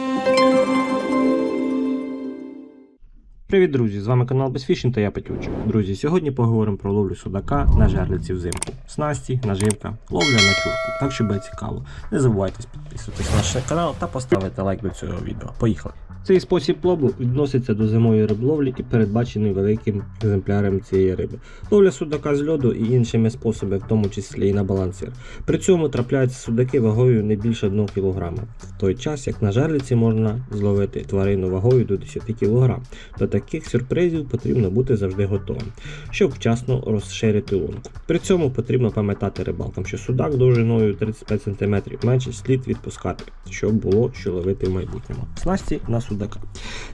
Thank you. Привіт, друзі! З вами канал Безфішін та я Петючик. Друзі, сьогодні поговоримо про ловлю судака на жерлиці взимку. Снасті, наживка, ловля на чурку. Так що буде цікаво. Не забувайте підписуватись на наш канал та поставити лайк до цього відео. Поїхали! Цей спосіб ловлю відноситься до зимової риболовлі і передбачений великим екземпляром цієї риби. Ловля судака з льоду і іншими способами, в тому числі і на балансир. При цьому трапляються судаки вагою не більше 1 кг, в той час як на жерлиці можна зловити тварину вагою до 10 кг. Таких сюрпризів потрібно бути завжди готовим, щоб вчасно розширити лунку. При цьому потрібно пам'ятати рибалкам, що судак довжиною 35 см менше слід відпускати, щоб було що ловити в майбутньому. Снасті на судака.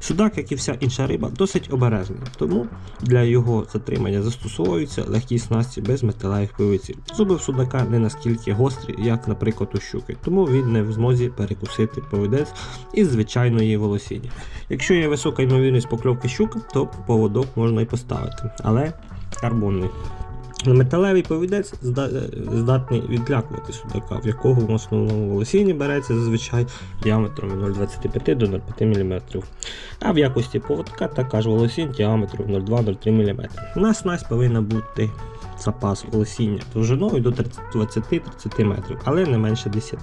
Судак, як і вся інша риба, досить обережний, тому для його затримання застосовуються легкі снасті без металевих повиців. Зуби в судака не наскільки гострі, як, наприклад, у щуки, тому він не в змозі перекусити повідець із звичайної волосіні. Якщо є висока ймовірність покльовки щук, то поводок можна і поставити, але карбонний. Металевий повідець здатний відлякувати судака, в якого в основному волосінні береться зазвичай діаметром 0,25 до 0,5 мм. А в якості поводка така ж волосінь діаметром 0,2-0,3 мм. У нас снасть повинна бути запас волосіння довжиною до 20-30 метрів, але не менше 10.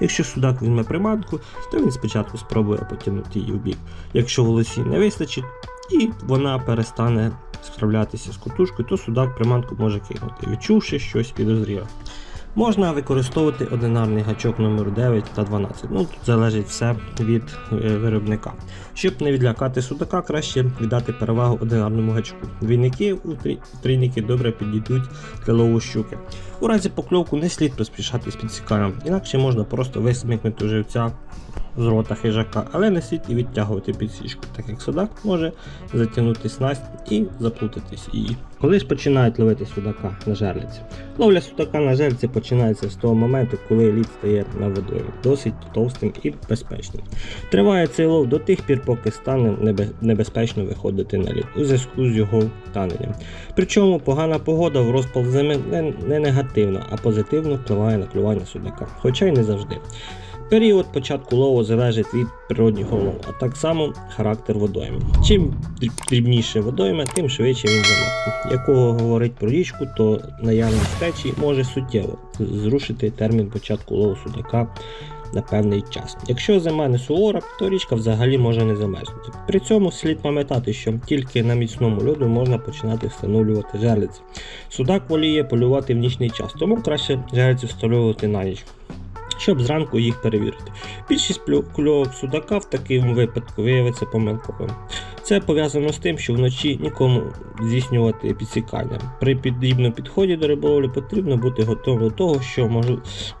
Якщо судак візьме приманку, то він спочатку спробує потягнути її в бік. Якщо волосінь не вистачить, і вона перестане справлятися з кутушкою, то судак приманку може кинути, відчувши щось підозріле. Можна використовувати одинарний гачок номер 9 та 12. Ну, тут залежить все від е, виробника. Щоб не відлякати судака, краще віддати перевагу одинарному гачку. Двійники у трі- трійники добре підійдуть для лову щуки. У разі покльовку не слід поспішати з підсіканням, інакше можна просто висмикнути живця з рота хижака, але не слід і відтягувати підсічку, так як судак може затягнути снасть і заплутатись її. Коли ж починають ловити судака на жерлиці? Ловля судака на жерлиці починається з того моменту, коли лід стає на водою, досить товстим і безпечним. Триває цей лов до тих пір, поки стане небезпечно виходити на лід у зв'язку з його таненням. Причому погана погода в розпал зими не, не негативно, а позитивно впливає на клювання судака, хоча й не завжди. Період початку лову залежить від природнього лову, а так само характер водойми. Чим дрібніше водойма, тим швидше він замокне. Якого говорить про річку, то наявність течії може суттєво зрушити термін початку лову судака на певний час. Якщо зима не сувора, то річка взагалі може не замерзнути. При цьому слід пам'ятати, що тільки на міцному льоду можна починати встановлювати жерлиці. Судак воліє полювати в нічний час, тому краще жерлиці встановлювати на ніч щоб зранку їх перевірити. Більшість кльовок судака в такому випадку виявиться помилковим. Це пов'язано з тим, що вночі нікому здійснювати підсікання. При підібному підході до риболовлі потрібно бути готовим до того, що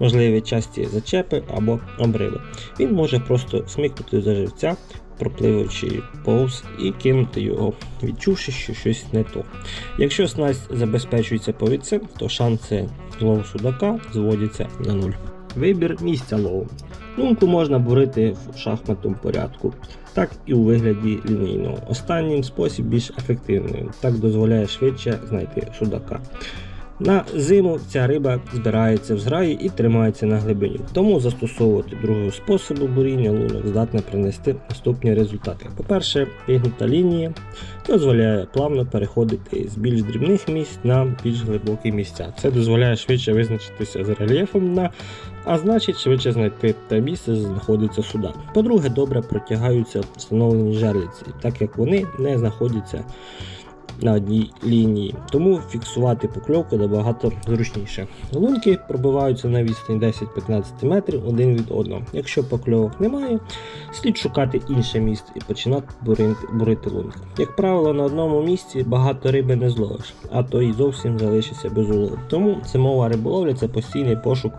можливі часті зачепи або обриви. Він може просто смикнути за живця, пропливаючи повз і кинути його, відчувши, що щось не то. Якщо снасть забезпечується повідцем, то шанси лову судака зводяться на нуль. Вибір місця лову. Лунку можна бурити в шахматному порядку, так і у вигляді лінійного. Останній спосіб більш ефективний, так дозволяє швидше знайти судака. На зиму ця риба збирається в зграї і тримається на глибині, тому застосовувати другого способу буріння лунок здатне принести наступні результати. По-перше, вигнута лінія дозволяє плавно переходити з більш дрібних місць на більш глибокі місця. Це дозволяє швидше визначитися з рельєфом дна, а значить швидше знайти те місце, де знаходиться судак. По-друге, добре протягаються встановлені жерлиці, так як вони не знаходяться на одній лінії, тому фіксувати покльовку набагато зручніше. Лунки пробиваються на відстані 10-15 метрів один від одного. Якщо покльовок немає, слід шукати інше місце і починати бурити, бурити лунки. Як правило, на одному місці багато риби не зловиш, а то й зовсім залишиться без улову. Тому зимова риболовля це постійний пошук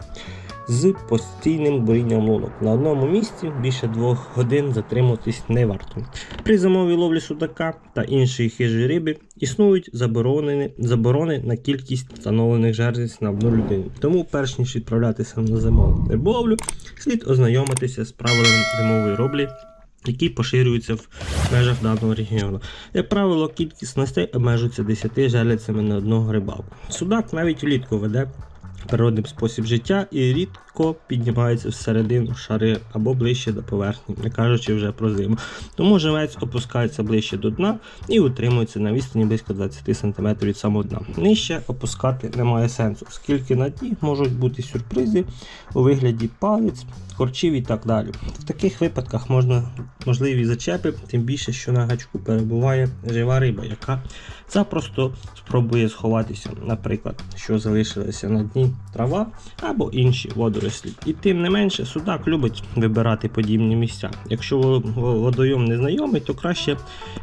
з постійним бурінням лунок. На одному місці більше двох годин затримуватись не варто. При зимовій ловлі судака та іншої хижої риби існують заборонені, заборони на кількість встановлених жерлиць на одну людину. Тому, перш ніж відправлятися на зимову риболовлю, слід ознайомитися з правилами зимової роблі. Які поширюються в межах даного регіону. Як правило, кількість снастей обмежується 10 жерлицями на одного рибалку. Судак навіть влітку веде природним спосіб життя і рідко швидко піднімається всередину шари або ближче до поверхні, не кажучи вже про зиму. Тому живець опускається ближче до дна і утримується на відстані близько 20 см від самого дна. Нижче опускати немає сенсу, оскільки на дні можуть бути сюрпризи у вигляді палець, корчів і так далі. В таких випадках можна можливі зачепи, тим більше, що на гачку перебуває жива риба, яка запросто спробує сховатися, наприклад, що залишилася на дні трава або інші водорослі. І тим не менше, судак любить вибирати подібні місця. Якщо во- во- водойом не знайомий, то краще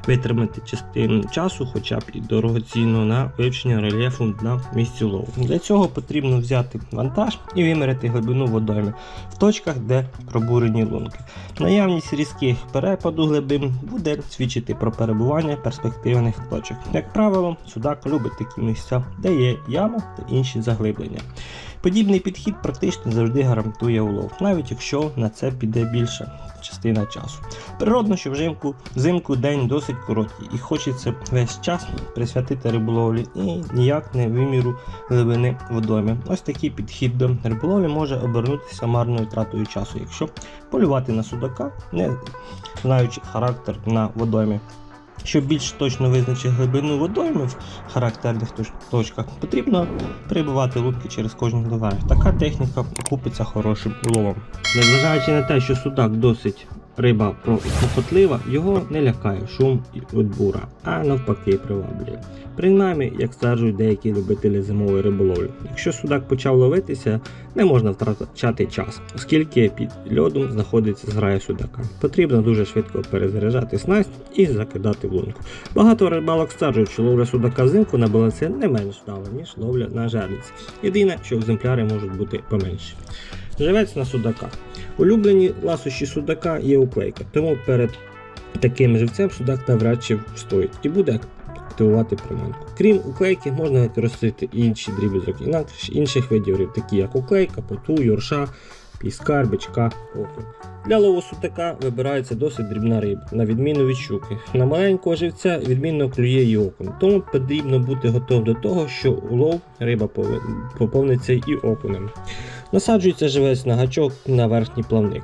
витримати частину часу, хоча б і дорогоцінно на вивчення рельєфу на місці лову. Для цього потрібно взяти вантаж і виміряти глибину водойми в точках, де пробурені лунки. Наявність різких перепаду глибин буде свідчити про перебування перспективних точок. Як правило, судак любить такі місця, де є яма та інші заглиблення. Подібний підхід практично завжди гарантує улов, навіть якщо на це піде більша частина часу. Природно, що взимку, взимку день досить короткий і хочеться весь час присвятити риболовлі і ніяк не виміру глибини водойми. Ось такий підхід до риболовлі може обернутися марною тратою часу, якщо полювати на судака, не знаючи характер на водоймі. Щоб більш точно визначити глибину водойми в характерних точках, потрібно прибивати лунки через кожні доверх. Така техніка окупиться хорошим уловом. Незважаючи на те, що судак досить риба похотлива, його не лякає шум від бура, а навпаки приваблює. Принаймні, як стверджують деякі любителі зимової риболовлі. Якщо судак почав ловитися, не можна втрачати час, оскільки під льодом знаходиться зграя судака. Потрібно дуже швидко перезаряджати снасть і закидати в лунку. Багато рибалок стверджують, що ловля судака взимку на балансі не менш вдала, ніж ловля на жерлиці. Єдине, що екземпляри можуть бути поменші. Живець на судака. Улюблені ласощі судака є уклейка, тому перед таким живцем судак навряд чи встоїть і буде активувати приманку. Крім уклейки, можна використати інші дріб'язок інших видів риб, такі як уклейка, поту, юрша, піскар, бичка, окунь. Для лову судака вибирається досить дрібна риба, на відміну від щуки. На маленького живця відмінно клює і окунь, тому потрібно бути готовим до того, що улов риба поповниться і окунем. Насаджується живець на гачок на верхній плавник.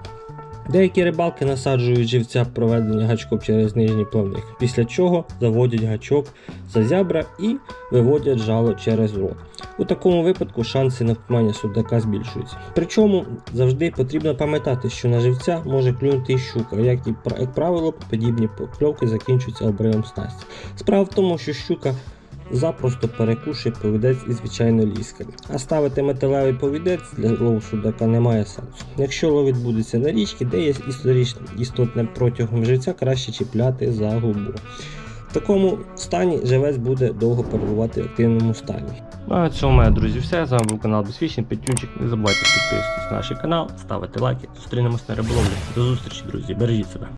Деякі рибалки насаджують живця проведення гачком через нижній плавник, після чого заводять гачок за зябра і виводять жало через рот. У такому випадку шанси на впіймання судака збільшуються. Причому завжди потрібно пам'ятати, що на живця може клюнути і щука, як і як правило, подібні покльовки закінчуються обривом снасті. Справа в тому, що щука запросто перекушує повідець і звичайно ліски. А ставити металевий повідець для лову судака немає сенсу. Якщо лов відбудеться на річці, де є істотне протягом живця, краще чіпляти за губу. В такому стані живець буде довго перебувати в активному стані. Ну а цьому, мої друзі, все. З вами був канал Безфішний Петюнчик. Не забувайте підписуватись на наш канал, ставити лайки. Зустрінемось на риболовлі. До зустрічі, друзі. Бережіть себе.